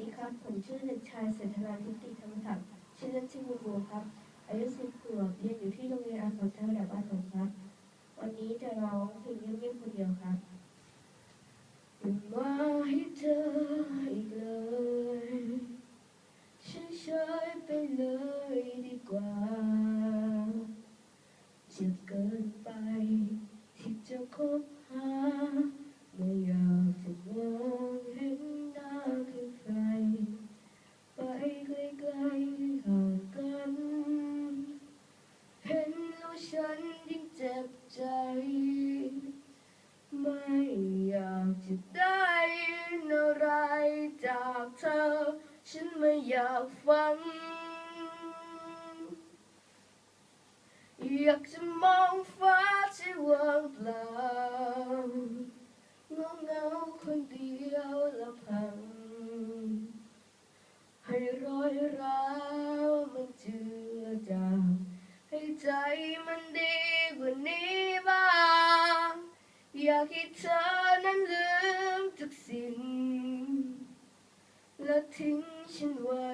ดีครับ ผมชื่อเด็กชายเศรษฐนาทิติธรรมศักดิ์ชื่อเล่นชื่อบัวครับ อายุสิบขวบเรียนอยู่ที่โรงเรียนอาสาสมัครบ้านผมครับ วันนี้จะร้องเพลงเงียบๆคนเดียวครับอย่ามาให้เธออีกเลยเฉยไปเลยดีกว่าจะเกินไปที่จะคบหาไม่อยาก อยากฟัง อยากจะมองฟ้าที่ว่างเปล่าเงาเงาคนเดียวลำพัง ให้รอยร้าวมันเจือจางให้ใจมันดีกว่านี้บ้าง อยากให้เธอนั้นลืมทุกสิ่งและทิ้ง ฉันไว้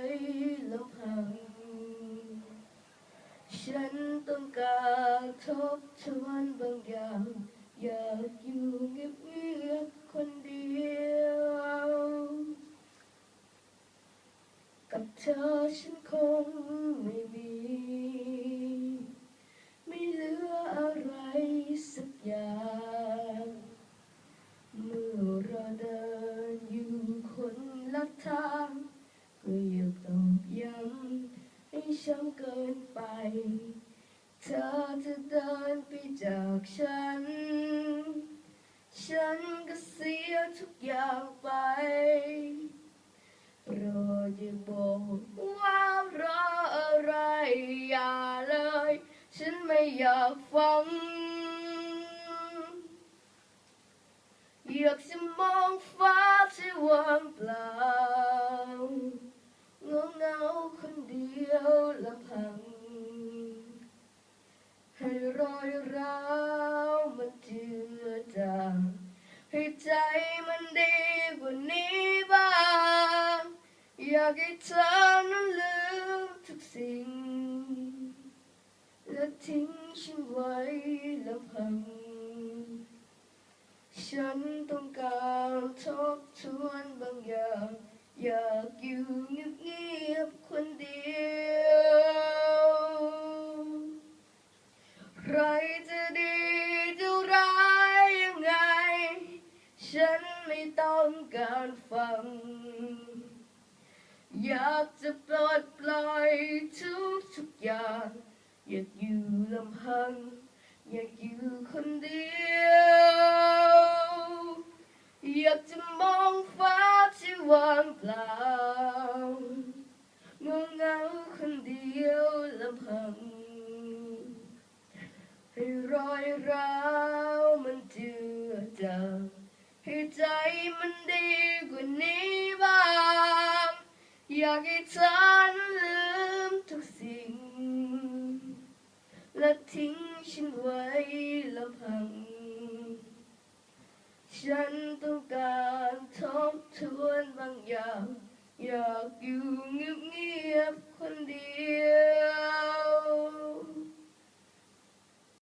แล้วพัง ฉันต้องการทบทวนบางอย่าง อยากอยู่เงียบเงียบคนเดียว กับเธอฉันคง ช้ำเกินไป เธอจะเดินไปจากฉัน ฉันก็เสียทุกอย่างไป โปรดอย่าบอกว่ารออะไรอย่าเลย ฉันไม่อยากฟัง อยากจะมองฟ้าที่ว่างเปล่าเงาเลำพัง ให้รอยร้าวมันเจือจางให้ใจมันดีกว่านี้บ้าง อยากให้เธอนั้นลืมทุกสิ่ง และทิ้งฉันไว้ลำพัง ฉันต้องการทบทวนบางอย่างอยากอยู่ ไม่ต้องการฟัง อยากจะปลดปล่อยทุกทุกๆอย่าง อยากอยู่ลำพัง อยากอยู่คนเดียว อยากจะมองฟ้าที่ว่างเปล่าเงาเงาคนเดียวลำพัง ให้รอยร้าวมันเจือจาง ให้ใจมันดีกว่านี้บ้าง อยากให้ฉันลืมทุกสิ่ง และทิ้งฉันไว้ลำพัง ฉันต้องการทบทวนบางอย่าง อยากอยู่เงียบๆคนเดียว